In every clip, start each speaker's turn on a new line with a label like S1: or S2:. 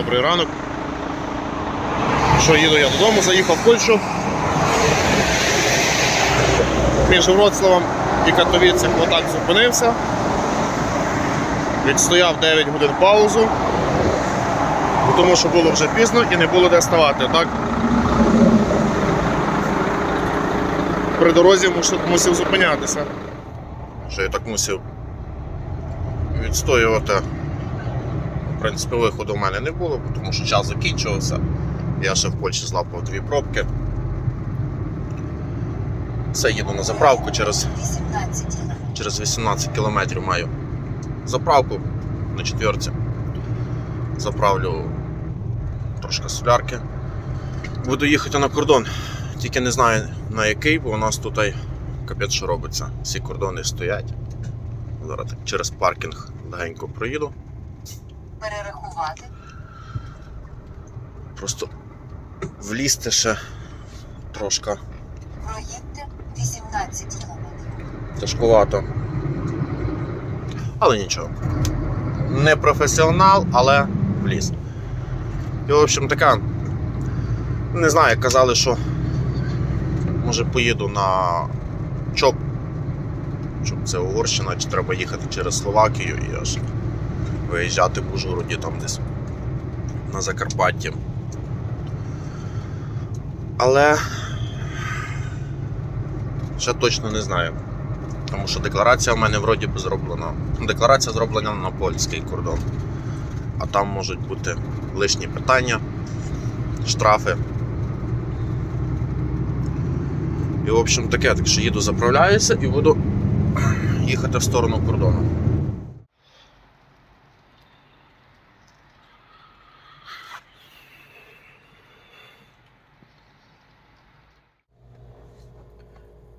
S1: добрий ранок. Що їду я додому, заїхав в Польщу. Між Вроцлавом і Катовіцем отак зупинився. Відстояв 9 годин паузу, тому що було вже пізно і не було де ставати. Так? При дорозі мусив, зупинятися. Що я так мусив відстоювати. В принципі, виходу в мене не було, тому що час закінчувався. Я ще в Польщі злапав дві пробки. Все, їду на заправку через,
S2: 18.
S1: через 18 кілометрів маю заправку на четверці. Заправлю трошки солярки. Буду їхати на кордон. Тільки не знаю на який, бо у нас тут капець що робиться. Всі кордони стоять. Зараз через паркінг легенько проїду. Просто влізти ще трошки
S2: Проїдьте 18 кілометрів.
S1: тяжкувато. Але нічого. Не професіонал, але вліз. І, в общем, така. Не знаю, казали, що може поїду на ЧОП. Щоб це Угорщина, чи треба їхати через Словакію і аж виїжджати в Ужгороді там десь на Закарпатті. Але ще точно не знаю. Тому що декларація в мене вроді би зроблена. Декларація зроблена на польський кордон. А там можуть бути лишні питання, штрафи. І, в общем, таке, так що їду заправляюся і буду їхати в сторону кордону.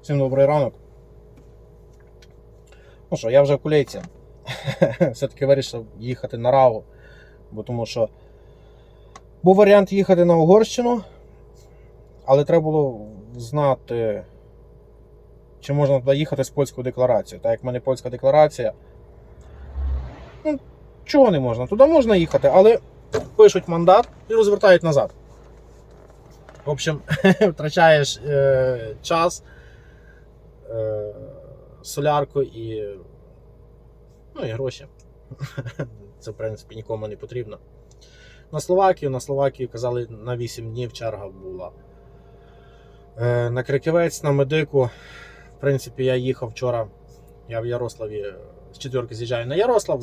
S1: Всім добрий ранок. Ну що, я вже в кулейці. Все-таки вирішив їхати на Раву, бо тому що був варіант їхати на Угорщину, але треба було знати, чи можна туди їхати з польською декларацією. Так як в мене польська декларація. Ну, чого не можна? Туди можна їхати, але пишуть мандат і розвертають назад. В общем, втрачаєш е, час солярку і, ну, і гроші. Це, в принципі, нікому не потрібно. На Словакію, на Словакію казали, на 8 днів черга була. Е, на Криківець, на медику. В принципі, я їхав вчора. Я в Ярославі е, з четверки з'їжджаю на Ярослав,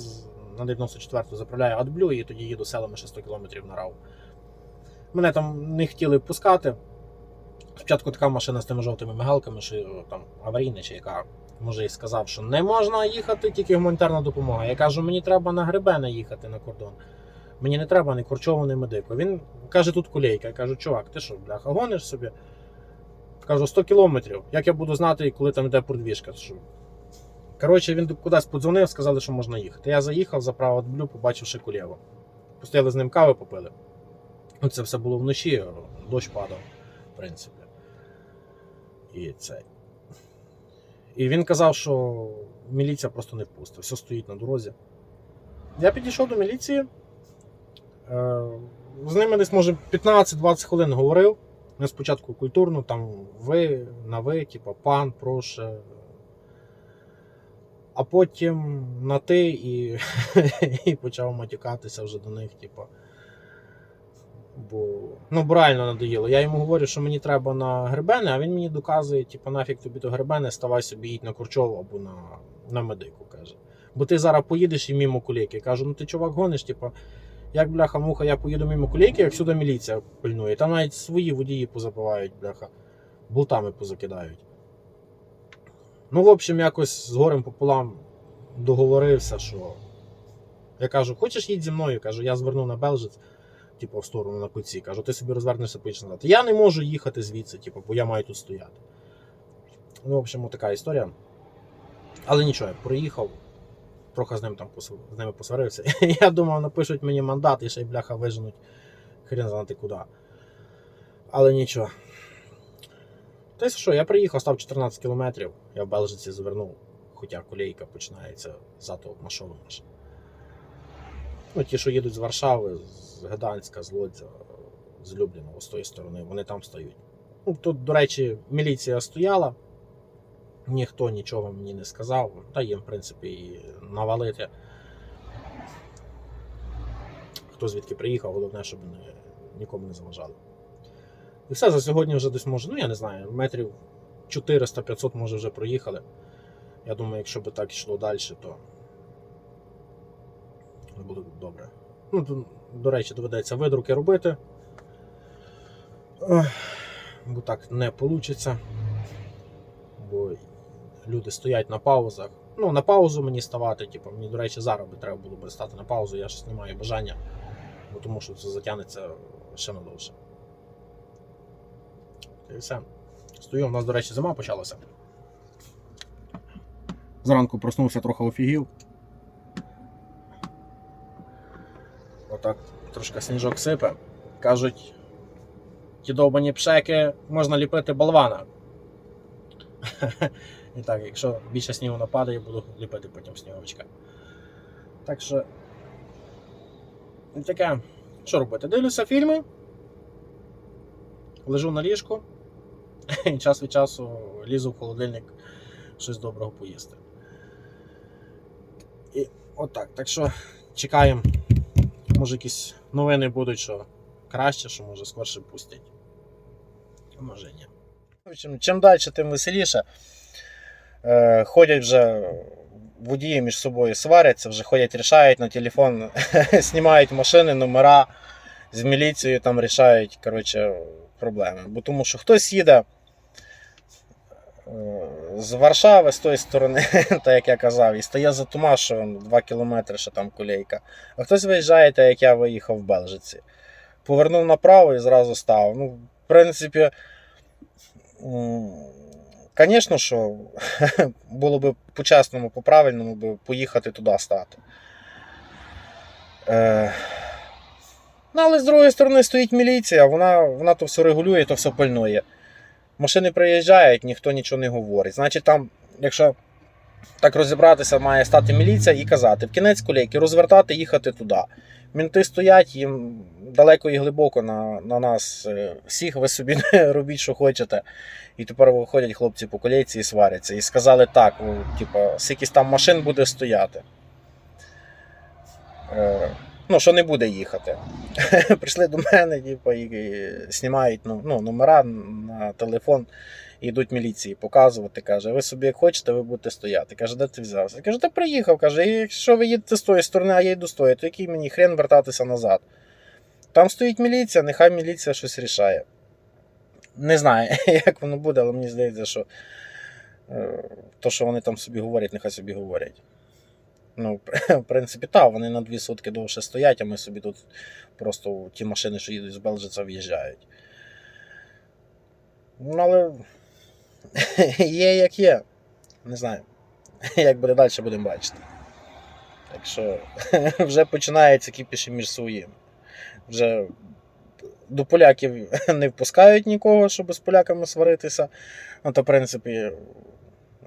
S1: на 94-ту заправляю адблю і тоді їду селами ще 100 км на рав. Мене там не хотіли пускати. Спочатку така машина з тими жовтими мигалками, що там аварійна чи яка. Може і сказав, що не можна їхати, тільки гуманітарна допомога. Я кажу, мені треба на гребене їхати на кордон. Мені не треба ні Корчову, ні медику. Він каже, тут кулейка. Я кажу, чувак, ти що, бляха, гониш собі? Кажу, 100 кілометрів. Як я буду знати, коли там йде продвіжка? Коротше, він кудись подзвонив, сказали, що можна їхати. Я заїхав, заправив блю, побачивши Кулєва. Постояли з ним кави попили. Ну, Це все було вночі, дощ падав, в принципі. І це. І він казав, що міліція просто не впустить, все стоїть на дорозі. Я підійшов до міліції. Е, З ними десь, може, 15-20 хвилин говорив. Ми спочатку культурно, там ви, на ви, типу, пан, проше. А потім на ти і, і почав матюкатися вже до них, типу. Бо ну, бо реально надоїло. Я йому говорю, що мені треба на гребене, а він мені доказує, типу, нафіг тобі до гребене, ставай собі їдь на Курчову або на, на медику, каже. Бо ти зараз поїдеш і мимо кулейки. Кажу, ну ти чувак гониш, типу, як бляха муха, я поїду мимо кулейки, як сюди міліція пильнує. Там навіть свої водії позабивають, бляха, болтами позакидають. Ну, в общем, якось з горем пополам договорився, що. Я кажу, хочеш їдь зі мною? Кажу, я зверну на Белжиць, типу, в сторону на куці. Кажу, ти собі розвернешся поїдеш назад. Я не можу їхати звідси, типу, бо я маю тут стояти. Ну, в общем, така історія. Але нічого, я проїхав, трохи з ним там з ними посварився. Я думав, напишуть мені мандат і ще й бляха виженуть хрен знати куди. Але нічого. Та що, я приїхав, став 14 кілометрів, я в Белжиці звернув, хоча колейка починається зато машова. Ну, ті, що їдуть з Варшави, з Гданська, з Лодзя, з Любліного, з тої сторони, вони там стоять. Ну, тут, до речі, міліція стояла, ніхто нічого мені не сказав, та їм, в принципі, і навалити. Хто звідки приїхав, головне, щоб не, нікому не заважали. І все, за сьогодні вже десь може, ну я не знаю, метрів 400-500 може вже проїхали. Я думаю, якщо би так йшло далі, то буде добре. Ну, до, речі, доведеться видруки робити. Бо так не вийде. Бо люди стоять на паузах. Ну, на паузу мені ставати, типу, мені, до речі, зараз би треба було би стати на паузу, я ж не маю бажання, бо тому що це затягнеться ще надовше. І все. Стою, у нас, до речі, зима почалася. Зранку проснувся трохи офігів. Отак трошки сніжок сипе. Кажуть, ті довбані пшеки можна ліпити болвана. І так, якщо більше снігу нападає, буду ліпити потім сніговичка. Так що. Таке. Що робити? Дивлюся фільми. Лежу на ліжку. І час від часу лізу в холодильник щось доброго поїсти. І отак. Так що чекаємо. Може якісь новини будуть, що краще, що може скорше пустять. Може ні. Общем, чим далі, тим веселіше. Е, ходять вже водії між собою сваряться, вже ходять, рішають на телефон, знімають машини, номера з міліцією там рішають коротше, проблеми. Бо тому що хтось їде е, з Варшави, з тої сторони, так як я казав, і стає за тума, 2 кілометри, що там колейка. А хтось виїжджає, так як я виїхав в Белжиці. Повернув направо і зразу став. Ну, в принципі, звісно, що було б по-чесному, по-правильному би поїхати туди стати. Е, Ну, але з другої сторони стоїть міліція, вона, вона то все регулює, то все пильнує. Машини приїжджають, ніхто нічого не говорить. Значить, там, якщо так розібратися, має стати міліція і казати, в кінець колейки розвертати, їхати туди. Мінти стоять, їм далеко і глибоко на, на нас е, всіх, ви собі не робіть, що хочете. І тепер виходять хлопці по колейці і сваряться. І сказали так, типа, скільки там машин буде стояти. Ну, що не буде їхати. Прийшли до мене, типу, і, знімають ну, ну, номера на телефон, і йдуть міліції показувати. Каже, ви собі як хочете, ви будете стояти. Каже, де ти взявся? Каже, ти приїхав. Каже, якщо ви їдете з тої сторони, а я йду з тої, то який мені хрен вертатися назад. Там стоїть міліція, нехай міліція щось рішає. Не знаю, як воно буде, але мені здається, що е, то, що вони там собі говорять, нехай собі говорять. Ну, в принципі, так, вони на дві сутки довше стоять, а ми собі тут просто ті машини, що їдуть з Белжиця, в'їжджають. Ну, але є як є. Не знаю. Як буде далі, будемо бачити. Так що вже починається кіпіші між своїми. Вже до поляків не впускають нікого, щоб з поляками сваритися. Ну, то, в принципі,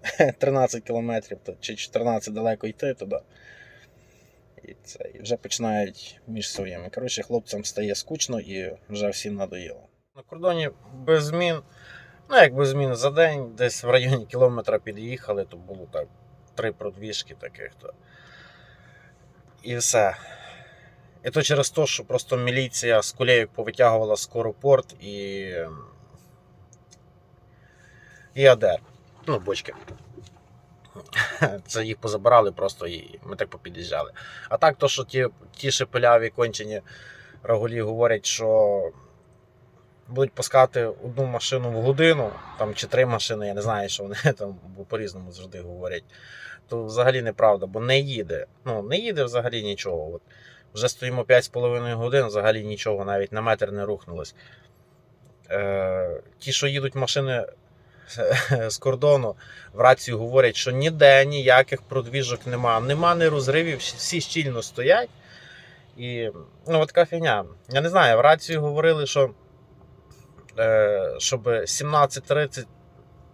S1: 13 кілометрів чи 14 далеко йти туди. І це і вже починають між своїми. Коротше, хлопцям стає скучно і вже всім надоїло. На кордоні без змін, ну як без змін за день, десь в районі кілометра під'їхали, то було так три продвіжки таких. То. І все. І то через те, що просто міліція з кулеїв повитягувала скоропорт і. І АДР. Ну, бочки. Це їх позабирали просто і ми так попід'їжджали. А так, то, що ті, ті шепеляві кончені рагулі говорять, що будуть пускати одну машину в годину, там чи три машини, я не знаю, що вони там по-різному завжди говорять. То взагалі неправда, бо не їде. Ну, не їде взагалі нічого. От вже стоїмо 5,5 годин, взагалі нічого, навіть на метр не рухнулось. Е, ті, що їдуть машини з кордону, в рацію говорять, що ніде ніяких продвіжок нема. Нема ні розривів, всі щільно стоять. І ну, от така фігня. Я не знаю, в рацію говорили, що е, щоб 17.30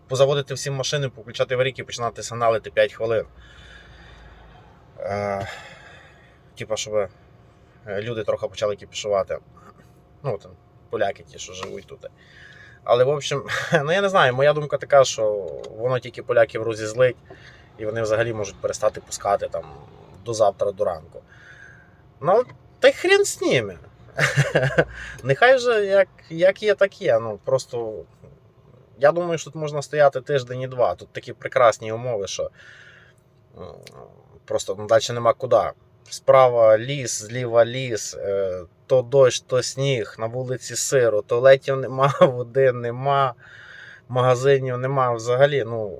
S1: позаводити всі машини, включати аварійки і починати сигналити 5 хвилин. Е, типа, щоб е, люди трохи почали кіпішувати. Ну, там, поляки ті, що живуть тут. Але, в общем, ну я не знаю, моя думка така, що воно тільки поляків розізлить, і вони взагалі можуть перестати пускати там до завтра, до ранку. Ну, та й хрен з ними. Нехай вже як, як є, так є. Ну, просто я думаю, що тут можна стояти тиждень і два. Тут такі прекрасні умови, що просто ну, далі нема куди. Справа ліс, зліва ліс, е, то дощ, то сніг, на вулиці сиро, туалетів нема, води нема, магазинів нема взагалі. Ну,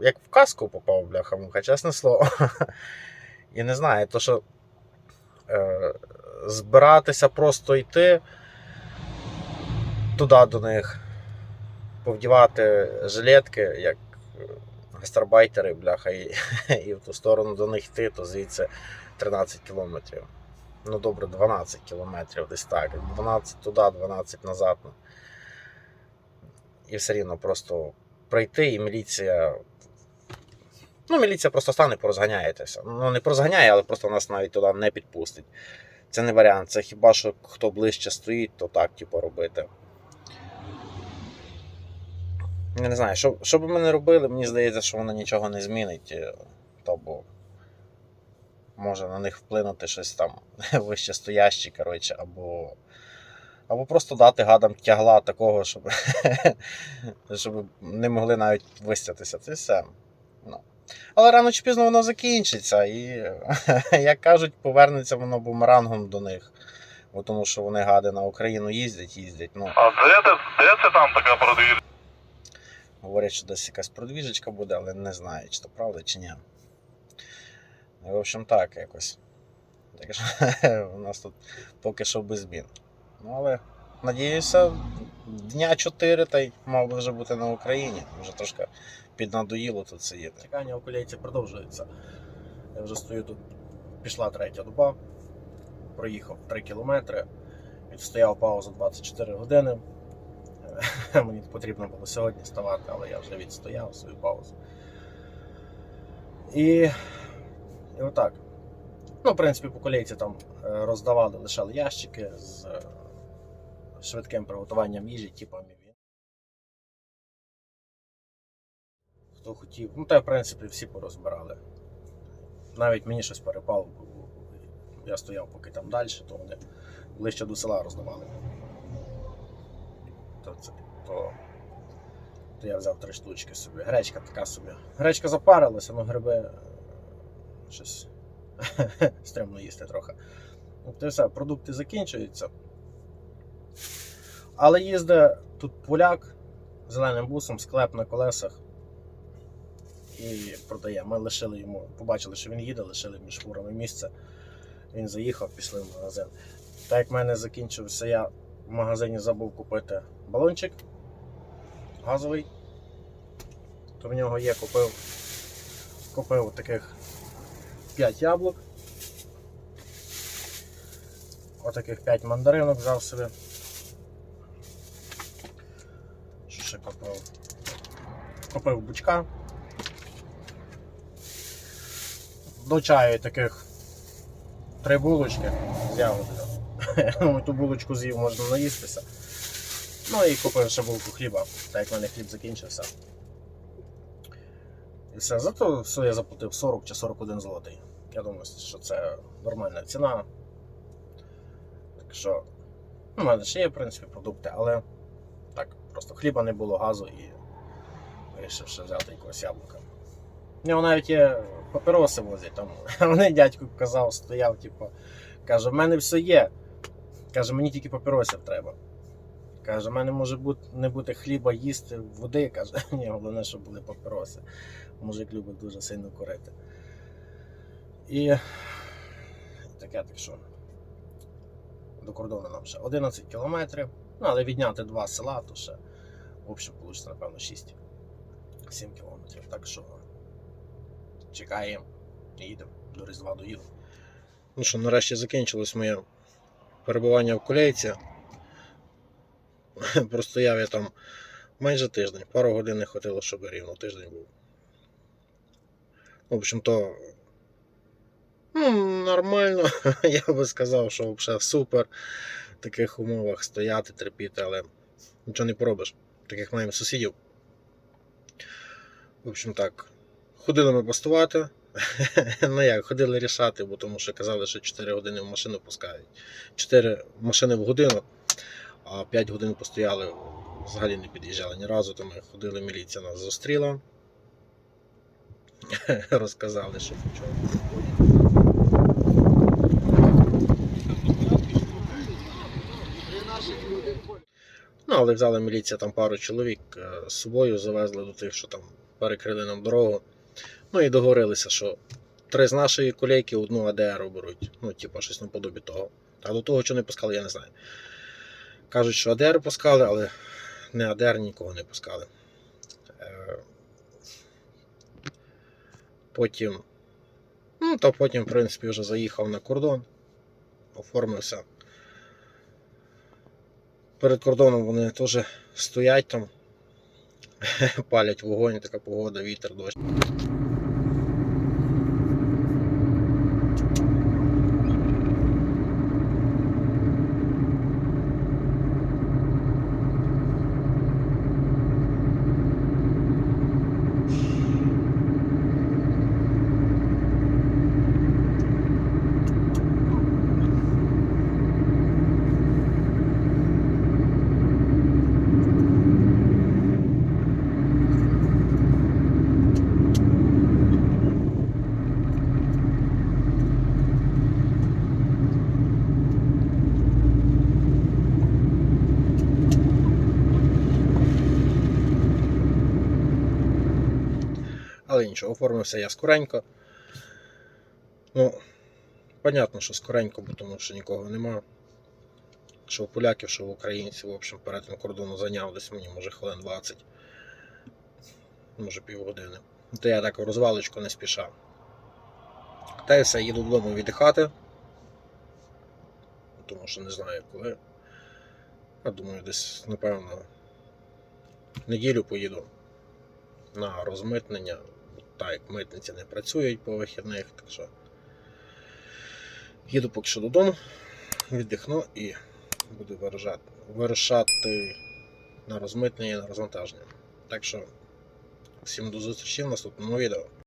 S1: як в казку попав, бляха муха, чесне слово. І не знаю, то що е, збиратися просто йти туди до них, повдівати жилетки, як гастарбайтери, бляха, і, і в ту сторону до них йти, то звідси 13 кілометрів. Ну добре, 12 кілометрів десь так. 12 туди, 12 назад. І все рівно просто пройти, і міліція. Ну, міліція просто стане, порозганяєтеся. Ну, не порозганяє, але просто нас навіть туди не підпустить. Це не варіант. Це хіба що хто ближче стоїть, то так, типу, робити. Я не знаю, що, що б ми не робили, мені здається, що воно нічого не змінить. Може на них вплинути щось там вище стояще, коротше, або. Або просто дати гадам тягла такого, щоб, щоб не могли навіть вистятися. Це все. Ну. Але рано чи пізно воно закінчиться, і, як кажуть, повернеться воно бумерангом до них. Бо тому що вони гади на Україну їздять, їздять. Ну,
S3: А де це, де це там така продвіжка?
S1: Говорять, що десь якась продвіжечка буде, але не знаю, чи то правда, чи ні. Ну, В общем, так якось. Так що у нас тут поки що без змін. Ну, але надіюся, дня 4 та й мав би вже бути на Україні. Вже трошки піднадоїло тут сидіти. Чекання окулейці продовжується. Я вже стою тут, пішла третя доба, проїхав 3 кілометри, відстояв паузу 24 години. Мені потрібно було сьогодні ставати, але я вже відстояв свою паузу. І, і отак. Ну, в принципі, по колейці там е, роздавали, лишали ящики з е, швидким приготуванням їжі, типу мівін. Хто хотів. Ну, та, в принципі, всі порозбирали. Навіть мені щось перепало, я стояв поки там далі, то вони ближче до села роздавали то, це, то, то я взяв три штучки собі. Гречка така собі. Гречка запарилася, ну гриби е, щось стрімно їсти трохи. То і все, продукти закінчуються. Але їздить тут поляк зеленим бусом, склеп на колесах і продає. Ми лишили йому, побачили, що він їде, лишили між фурами місце. Він заїхав, пішли в магазин. Так як в мене закінчився, я в магазині забув купити балончик газовий. То в нього є, купив, купив таких 5 яблук. Отаких 5 мандаринок взяв собі. Що ще купив? Купив бучка. До чаю таких три булочки. Ну, ту булочку з'їв, можна наїстися. Ну і купив ще булку хліба, так як в мене хліб закінчився. І все. Зато все я заплатив 40 чи 41 злотий. Я думаю, що це нормальна ціна. Так що, ну, в мене ще є, в принципі, продукти, але так, просто хліба не було, газу і вирішив ще взяти якогось яблука. У нього навіть є папіроси возять, там вони дядько казав, стояв, типу, каже, в мене все є. Каже, мені тільки папіросів треба. Каже, в мене може бути, не бути хліба їсти, води. Каже, ні, головне, щоб були папіроси. Мужик любить дуже сильно курити. І таке так що. До кордону нам ще 11 кілометрів. Ну, але відняти два села, то ще в общем вийде, напевно, 6-7 кілометрів. Так що чекаємо, їдемо до Різдва доїдемо. Ну що, нарешті закінчилось моє перебування в колейці. Простояв я там майже тиждень. Пару годин не хватило, щоб рівно тиждень був. В общем, то Ну, нормально. Я би сказав, що взагалі супер в таких умовах стояти, терпіти, але нічого не поробиш. Таких маємо сусідів. В общем так, ходили ми бастувати. ну як, ходили рішати, бо тому що казали, що 4 години в машину пускають. 4 машини в годину, а 5 годин постояли, взагалі не під'їжджали ні разу, то ми ходили, міліція нас зустріла. Розказали, що нічого. Ну, але взяла міліція там пару чоловік е, з собою, завезли до тих, що там перекрили нам дорогу. Ну і договорилися, що три з нашої колейки одну АДР беруть. Ну, типа, щось наподобі того. А до того, що не пускали, я не знаю. Кажуть, що АДР пускали, але не АДР нікого не пускали. Е, Потім. Ну, та потім, в принципі, вже заїхав на кордон, оформився. Перед кордоном вони теж стоять там, палять вогонь, така погода, вітер, дощ. Нічого, оформився я скоренько. Ну, понятно, що скоренько, бо тому що нікого нема. Що у поляків, що у українців, в общем, перетин кордону зайняв десь мені, може, хвилин 20, може півгодини. То я так у розвалочку не спішав. Та й все, їду додому віддихати. Тому що не знаю коли. Я думаю, десь, напевно, неділю поїду на розмитнення. Так як митниці не працюють по вихідних, так що їду поки що додому, віддихну і буду вирушати, вирушати на розмитнення, на розвантаження. Так що всім до зустрічі в наступному відео.